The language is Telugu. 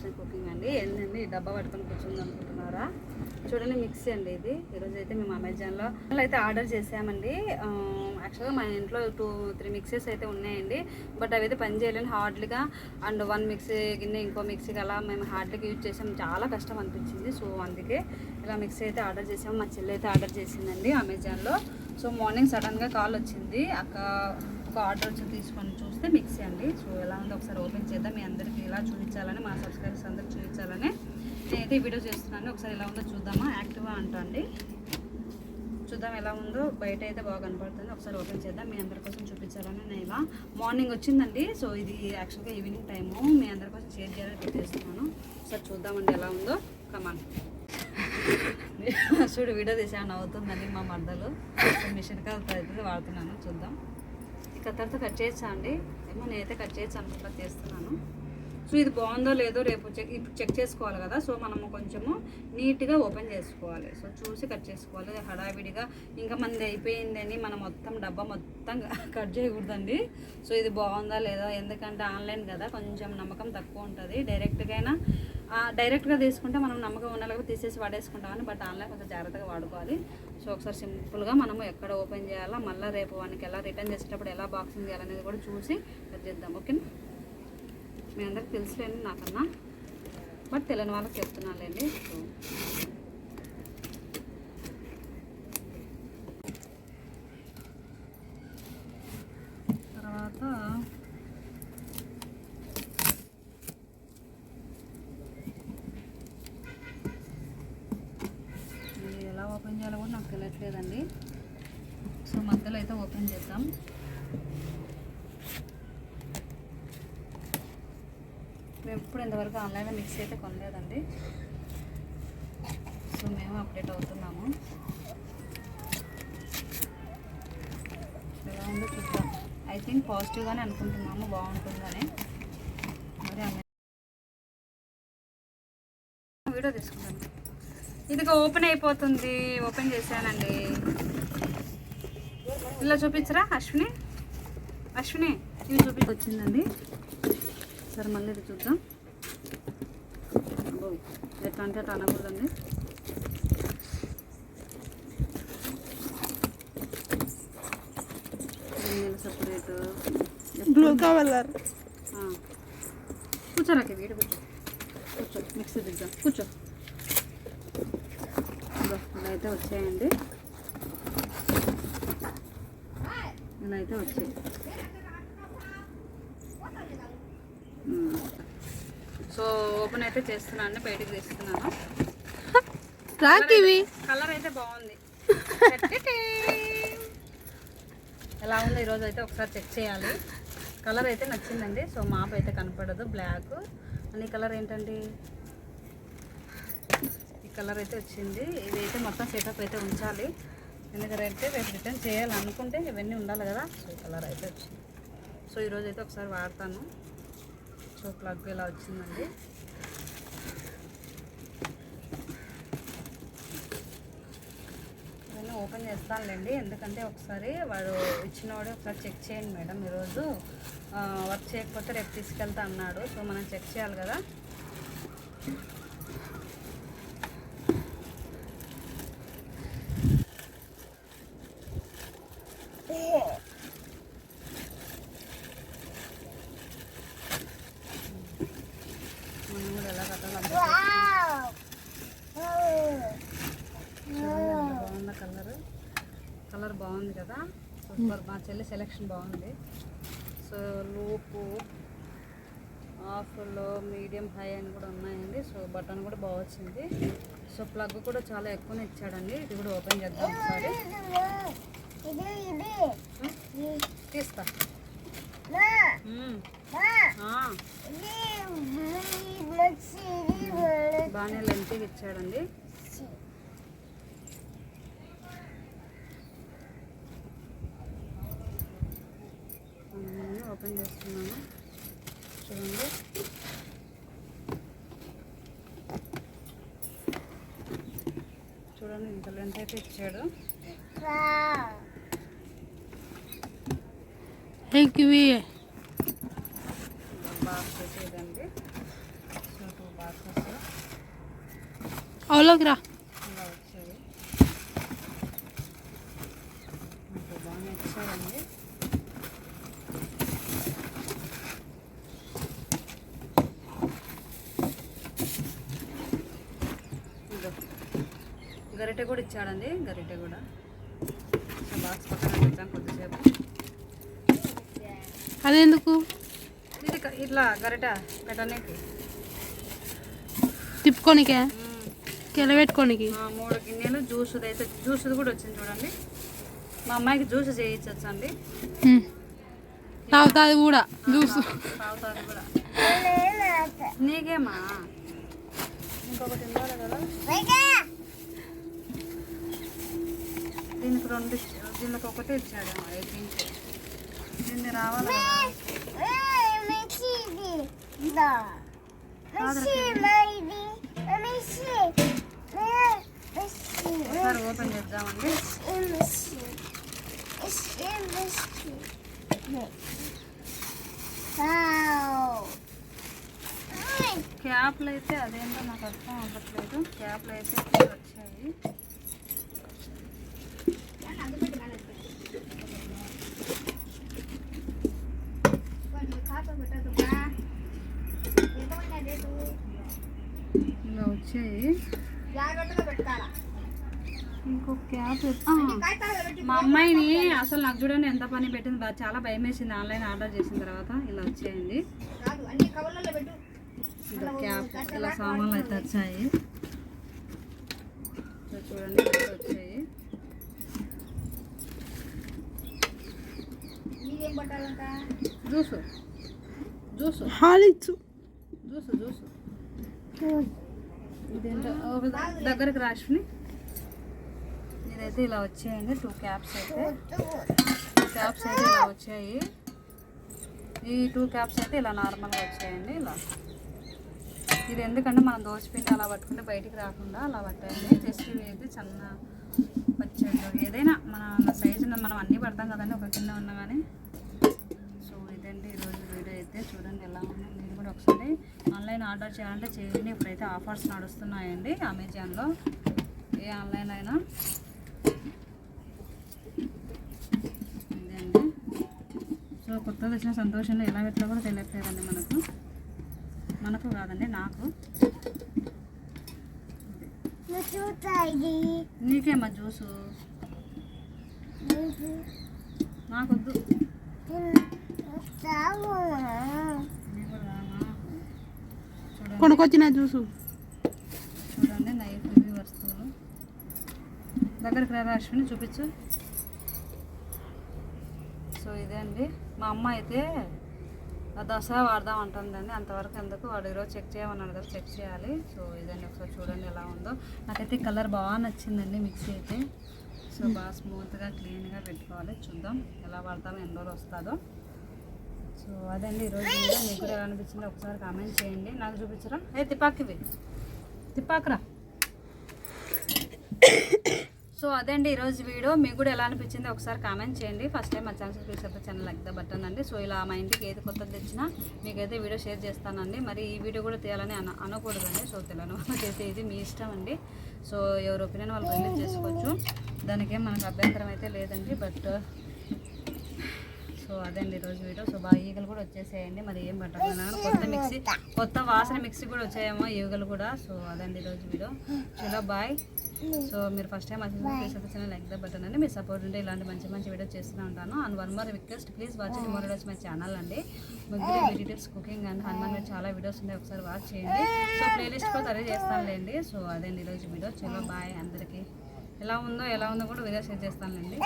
ఆప్షన్ కుకింగ్ అండి. ఏంటండి డబ్బా పట్టుకొని కూర్చుంది అనుకుంటున్నారా? చూడండి మిక్సీ అండి ఇది. ఈరోజు అయితే మేము అమెజాన్లో అయితే ఆర్డర్ చేసామండి. యాక్చువల్గా మా ఇంట్లో టూ త్రీ మిక్సీస్ అయితే ఉన్నాయండి. బట్ అవి అయితే పని చేయలేని. హార్డ్లీగా అండ్ వన్ మిక్సీ గిన్నె ఇంకో మిక్సీకి అలా మేము హార్డ్లీగా యూజ్ చేసాం. చాలా కష్టం అనిపించింది. సో అందుకే ఇలా మిక్సీ అయితే ఆర్డర్ చేసాము. మా చెల్లి అయితే ఆర్డర్ చేసిందండి అమెజాన్లో. సో మార్నింగ్ సడన్గా కాల్ వచ్చింది. అక్క ఒక ఆర్డర్ వచ్చి తీసుకొని చూస్తే మిక్సీ అండి. సో ఎలా ఉందో ఒకసారి ఓపెన్ చేద్దాం. మీ అందరికీ ఇలా చూపించాలని మా సబ్స్క్రైబర్స్ అందరికి చూపించాలని నేనైతే ఈ వీడియో చేస్తున్నాను. ఒకసారి ఎలా ఉందో చూద్దామా? యాక్టివా అంటండి అండి. చూద్దాం ఎలా ఉందో. బయట అయితే బాగా కనపడుతుంది. ఒకసారి ఓపెన్ చేద్దాం. మీ అందరి కోసం చూపించాలని నేను ఇలా మార్నింగ్ వచ్చిందండి. సో ఇది యాక్చువల్గా ఈవినింగ్ టైము మీ అందరి కోసం షేర్ చేయాలని చేస్తున్నాను. ఒకసారి చూద్దామండి ఎలా ఉందో. కమాన్ చూడు వీడియో తీసాను అవుతుందండి మా మర్దలు. మిషన్ కాదు అయితే వాడుతున్నాను. చూద్దాం. కత్తెరతో కట్ చేయొచ్చా అండి? ఏమో నేనైతే కట్ చేయొచ్చు అనుకుంటా చేస్తున్నాను సో ఇది బాగుందో లేదో రేపు చెక్ ఇప్పుడు చెక్ చేసుకోవాలి కదా? సో మనము కొంచెము నీట్గా ఓపెన్ చేసుకోవాలి. సో చూసి కట్ చేసుకోవాలి. హడావిడిగా ఇంకా మంది అయిపోయిందని మనం మొత్తం డబ్బా మొత్తం కట్ చేయకూడదండి. సో ఇది బాగుందా లేదా? ఎందుకంటే ఆన్లైన్ కదా? కొంచెం నమ్మకం తక్కువ ఉంటుంది. డైరెక్ట్గా డైరెక్ట్గా తీసుకుంటే మనం నమ్మకం ఉన్నలాగా తీసేసి వాడేసుకుంటామని బట్ ఆన్లైన్ కొంచెం జాగ్రత్తగా వాడుకోవాలి. సో ఒకసారి సింపుల్గా మనము ఎక్కడ ఓపెన్ చేయాలా మళ్ళీ రేపు వానికి ఎలా రిటర్న్ చేసేటప్పుడు ఎలా బాక్సింగ్ చేయాలనేది కూడా చూసి చేద్దాం ఓకేనా? మీ అందరికి తెలుసులేండి నాకన్నా. బట్ తెలియని వాళ్ళకి చెప్తున్నానులేండి. సో తర్వాత ఇది ఎలా ఓపెన్ చేయాలో కూడా నాకు తెలియట్లేదండి. సో మధ్యలో అయితే ఓపెన్ చేద్దాం. మేము ఎప్పుడు ఇంతవరకు ఆన్లైన్లో మిక్సీ అయితే కొనలేదండి. సో మేము అప్డేట్ అవుతున్నాము. ఎలా ఉందో చూద్దాం. ఐ థింక్ పాజిటివ్గానే అనుకుంటున్నాము బాగుంటుందని మరి అమె- వీడియో తీసుకుంటాను ఇదిగో ఓపెన్ అయిపోతుంది. ఓపెన్ చేశానండి. ఇలా చూపించరా అశ్విని? అశ్విని ఇవి చూపి వచ్చిందండి. సరే మళ్ళీ ఇది చూద్దాం. ఎట్లా అంటే అట్లా అనకూడదండి. సపరేట్ బ్లూ కలర్ కూర్చోరాకి వీడు కూర్చో. కూర్చో మిక్సీ దిద్దాం కూర్చో. అయితే వచ్చాయండి. ఇలా అయితే వచ్చాయి. సో ఓపెన్ అయితే చేస్తున్నాను బయటికి తీస్తున్నాను. కలర్ అయితే బాగుంది. ఎలా ఉందో ఈరోజు అయితే ఒకసారి చెక్ చేయాలి. కలర్ అయితే నచ్చిందండి సో మాప్ అయితే కనపడదు బ్లాక్ అని కలర్ ఏంటండి? కలర్ అయితే వచ్చింది. ఇదైతే మొత్తం సెటప్ అయితే ఉంచాలి. ఎందుకంటే రేపు రిటర్న్ చేయాలనుకుంటే ఇవన్నీ ఉండాలి కదా. సో కలర్ అయితే వచ్చింది. సో ఈరోజు అయితే ఒకసారి వాడతాను. సో ప్లగ్ ఇలా వచ్చిందండి. ఇవన్నీ ఓపెన్ చేస్తానులేండి. ఎందుకంటే ఒకసారి వాడు ఇచ్చినవాడే ఒకసారి చెక్ చేయండి మేడం ఈరోజు. వర్క్ చేయకపోతే రేపు తీసుకెళ్తా అన్నాడు. సో మనం చెక్ చేయాలి కదా మనం కూడా ఎలా కట్టాలి బాగుంది కలర్ కలర్ బాగుంది కదా సూపర్ మా చెల్లి సెలెక్షన్ బాగుంది సో లూపు ఆఫ్లో మీడియం హై అని కూడా ఉన్నాయండి సో బటన్ కూడా బాగా వచ్చింది సో ప్లగ్ కూడా చాలా ఎక్కువనే ఇచ్చాడండి ఇది కూడా ఓపెన్ చేద్దాం ఒకసారి తీస్తా బాగానే లెంతీగా ఇచ్చాడండి ఓపెన్ చేస్తున్నాను. చూడండి. చూడండి ఇంత లెంట్ అయితే ఇచ్చాడు. బాక్స్ ఇదండి టూ బాక్సెస్ అవులోకి రా. గరిటె కూడా ఇచ్చాడండి గరిటె కూడా. బాక్స్ పక్కన పెట్టాం కొద్దిసేపు. అదెందుకు ఇది ఇట్లా గరిట పెట్టడానికి. తిప్పుకోనికే. కెలబెట్టుకోనికి? ఆ, మూడు గిన్నెలు జ్యూస్ అయితే జ్యూస్ కూడా వచ్చింది చూడండి. మా అమ్మాయికి జ్యూస్ చేయించవచ్చు అండి ఉమ్. తాగుతుంది కూడా జ్యూస్. తాగుతారు కూడా. నీకేమా? ఇంకొకటి కదా. దీనికి రెండు ఇచ్చా- దీనికి ఒకటి ఇచ్చాడు దీనికి దీన్ని రావాలి? కదా. ఒకసారి ఓపెన్ చేద్దామండి. క్యాప్లు అయితే అదేంటో నాకు అర్థం అవ్వట్లేదు. క్యాప్లు అయితే ఇక్కడ వచ్చాయి. ఇలా వచ్చాయి. ఇంకో క్యాప్ మా అమ్మాయిని అసలు నాకు చూడండి ఎంత పని పెట్టింది చాలా భయం వేసింది. ఆన్లైన్ ఆర్డర్ చేసిన తర్వాత ఇలా వచ్చాయండి. ఇలా క్యాప్ ఇలా సామాన్లు అయితే వచ్చాయి. చూడండి వచ్చాయి. జ్యూసు. హాలిచ్చు జ్యూసు జ్యూసు ఇదేంటో? దగ్గరికి రాసుకుని ఇదైతే ఇలా వచ్చాయండి. టూ క్యాప్స్ అయితే. టూ క్యాప్స్ అయితే ఇలా వచ్చాయి. ఈ టూ క్యాప్స్ అయితే ఇలా నార్మల్గా వచ్చాయండి. ఇలా. ఇది ఎందుకంటే మనం దోశపిండి అలా పట్టుకుంటే బయటికి రాకుండా అలా పట్టాయండి. జస్ట్ ఇవి అయితే చిన్న పచ్చళ్ళు. ఏదైనా మన సైజు మనం అన్నీ పడతాం కదండి ఒక కింద ఉన్నా కానీ సో ఇదండి ఈరోజు? అయితే చూడండి ఎలా ఉంది. మీరు కూడా ఒకసారి ఆన్లైన్ ఆర్డర్ చేయాలంటే చేయండి. ఇప్పుడైతే ఆఫర్స్ నడుస్తున్నాయండి అమెజాన్లో. ఏ ఆన్లైన్ అయినా. ఇదండి. సో కొత్తది వచ్చిన సంతోషంలో ఎలా పెట్టాలో కూడా తెలియట్లేదండి మనకు. మనకు కాదండి నాకు. నీకేమ్మా జ్యూసు. నాకొద్దు నీకు కూడా రామా? కొనుకొచ్చిన కొనుక్కొచ్చిన చూడండి నైఫ్ ఇవి వస్తువులు. దగ్గరికి రా అశ్విని చూపించు. సో ఇదే అండి. మా అమ్మ అయితే ఆ దసరా వాడదాం అంటుందండి. అంతవరకు ఎందుకు? వాడు ఈరోజు చెక్ చేయమన్నాడు కదా చెక్ చేయాలి. సో ఇదండి ఒకసారి చూడండి ఎలా ఉందో. నాకైతే కలర్ బాగా నచ్చిందండి మిక్సీ అయితే. సో బాగా స్మూత్గా క్లీన్గా పెట్టుకోవాలి. చూద్దాం ఎలా వాడతామో ఎన్ని రోజులు వస్తుందో. సో అదండి ఈరోజు మీకు కూడా ఎలా అనిపించింది ఒకసారి కామెంట్ చేయండి. నాకు చూపించరా ఏ తిపాకివి తిపాకరా. సో అదండి ఈరోజు వీడియో. మీకు కూడా ఎలా అనిపించింది ఒకసారి కామెంట్ చేయండి. ఫస్ట్ టైం మా ఛానల్ చూసేస్తే ఛానల్ లైక్ ద బటన్ అండి. సో ఇలా మా ఇంటికి ఏది కొత్తది తెచ్చినా మీకైతే వీడియో షేర్ చేస్తానండి. మరి ఈ వీడియో కూడా తీయాలని అన అనకూడదండి. సో తెలియని వాళ్ళకైతే ఇది మీ ఇష్టం అండి. సో ఎవరి ఒపీనియన్ వాళ్ళు రిలీజ్ చేసుకోవచ్చు. దానికేం మనకు అభ్యంతరం అయితే లేదండి. బట్ సో అదండి ఈరోజు వీడియో. సో బాగా ఈగలు కూడా వచ్చేసేయండి. మరి ఏం పట్టలేదు కొత్త మిక్సీ కొత్త వాసన మిక్సీ కూడా వచ్చాయేమో ఈగలు కూడా. సో అదండి ఈరోజు వీడియో. చలో బాయ్. సో మీరు ఫస్ట్ టైం అసలు ప్లీజ్ లైక్ ద బటన్ అండి. మీ సపోర్ట్ ఉంటే ఇలాంటి మంచి మంచి వీడియో చేస్తూనే ఉంటాను. And one more request please watch it more my channel అండి. ముగ్గురు వెజిటేబుల్స్ కుకింగ్ అండ్ హనుమాన్ మీద చాలా వీడియోస్ ఉన్నాయి. ఒకసారి వాచ్ చేయండి. సో ప్లేలిస్ట్ కూడా సరే చేస్తానులేండి. సో అదండి ఈరోజు వీడియో. చలో బాయ్ అందరికీ. ఎలా ఉందో ఎలా ఉందో కూడా వీడియో షేర్ చేస్తానులేండి.